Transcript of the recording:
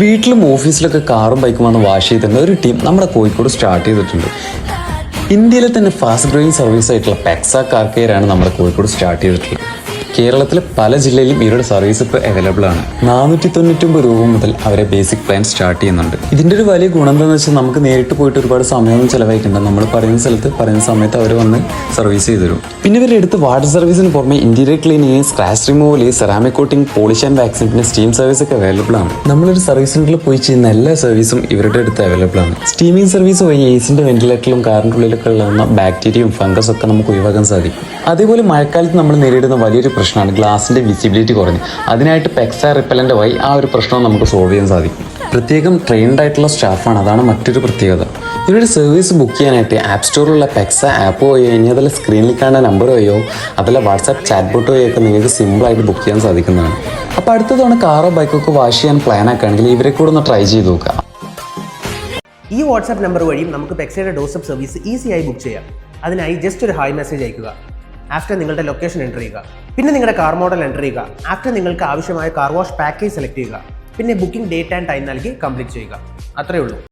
വീട്ടിലും ഓഫീസിലൊക്കെ കാറും ബൈക്കും വന്ന് വാഷ് ചെയ്തിരുന്ന ഒരു ടീം നമ്മുടെ കോഴിക്കോട് സ്റ്റാർട്ട് ചെയ്തിട്ടുണ്ട്. ഇന്ത്യയിലെ തന്നെ ഫാസ്റ്റ് ഗ്രോയിങ് സർവീസ് ആയിട്ടുള്ള പെക്സ കാർ കെയർ ആണ് നമ്മുടെ കോഴിക്കോട് സ്റ്റാർട്ട് ചെയ്തിട്ടുള്ളത്. കേരളത്തിലെ പല ജില്ലയിലും ഇവരുടെ സർവീസ് ഇപ്പോൾ അവൈലബിൾ ആണ്. നാനൂറ്റി തൊണ്ണൂറ്റൊമ്പത് രൂപ മുതൽ അവരെ ബേസിക് പ്ലാൻ സ്റ്റാർട്ട് ചെയ്യുന്നുണ്ട്. ഇതിന്റെ ഒരു വലിയ ഗുണം എന്താണെന്ന് വെച്ചാൽ നമുക്ക് നേരിട്ട് പോയിട്ട് ഒരുപാട് സമയമൊന്നും ചിലവഴിക്കേണ്ട നമ്മൾ പറയുന്ന സ്ഥലത്ത് പറയുന്ന സമയത്ത് അവർ വന്ന് സർവീസ് ചെയ്തു തരും. പിന്നെ ഇവരുടെ അടുത്ത് വാട്ടർ സർവീസിന് പുറമെ interior cleaning scratch removal ceramic coating polish and waxing പിന്നെ സ്റ്റീം സർവീസ് ഒക്കെ അവൈലബിൾ ആണ്. നമ്മളൊരു സർവീസ് സെന്ററിൽ പോയി ചെയ്യുന്ന എല്ലാ സർവീസും ഇവരുടെ അടുത്ത് അവൈലബിൾ ആണ്. സ്റ്റീമിംഗ് സർവീസ് വഴി എസിന്റെ വെന്റിലേറ്ററിലും കാറിന്റെ ഉള്ളിലൊക്കെ ഉള്ള ബാക്ടീരിയയും ഫംഗസ് ഒക്കെ നമുക്ക് ഒഴിവാക്കാൻ സാധിക്കും. അതേപോലെ മഴക്കാലത്ത് നമ്മൾ നേരിടുന്ന വലിയൊരു പ്രശ്നമാണ്. ഗ്ലാസിന്റെ വിസിബിലിറ്റി കുറഞ്ഞ്. അതിനായിട്ട് പെക്സ റിപ്പലന്റ് വഴി ആ ഒരു പ്രശ്നം നമുക്ക് സോൾവ് ചെയ്യാൻ സാധിക്കും. പ്രത്യേകം ട്രെയിൻഡ് ആയിട്ടുള്ള സ്റ്റാഫാണ് അതാണ് മറ്റൊരു പ്രത്യേകത. ഇവരുടെ സർവീസ് ബുക്ക് ചെയ്യാനായിട്ട് ആപ്പ് സ്റ്റോറിലുള്ള പെക്സ ആപ്പ് വഴിയോ കഴിഞ്ഞാൽ അതല്ല സ്ക്രീനിൽ കാണുന്ന നമ്പർ വഴിയോ അതല്ല വാട്സാപ്പ് ചാറ്റ് ബോട്ട് വഴിയോ ഒക്കെ നിങ്ങൾക്ക് സിമ്പിളായിട്ട് ബുക്ക് ചെയ്യാൻ സാധിക്കുന്നതാണ്. അപ്പോൾ അടുത്ത തവണ കാറോ ബൈക്കോ ഒക്കെ വാഷ് ചെയ്യാൻ പ്ലാൻ ആക്കുകയാണെങ്കിൽ ഇവരെ കൂടെ ഒന്ന് ട്രൈ ചെയ്ത് നോക്കുക. ഈ വാട്സാപ്പ് നമ്പർ വഴിയും നമുക്ക് പെക്സയുടെ ഡോസപ്പ് സർവീസ് ഈസിയായി ബുക്ക് ചെയ്യാം. അതിനായി ജസ്റ്റ് ഒരു ഹായ് മെസ്സേജ് അയക്കുക ആഫ്റ്റർ നിങ്ങളുടെ ലൊക്കേഷൻ എന്റർ ചെയ്യുക. പിന്നെ നിങ്ങളുടെ കാർ മോഡൽ എന്റർ ചെയ്യുക. ആഫ്റ്റർ നിങ്ങൾക്ക് ആവശ്യമായ കാർ വാഷ് പാക്കേജ് സെലക്ട് ചെയ്യുക. പിന്നെ ബുക്കിംഗ് ഡേറ്റ് ആൻഡ് ടൈം നൽകി കംപ്ലീറ്റ് ചെയ്യുക. അത്രയേ ഉള്ളൂ.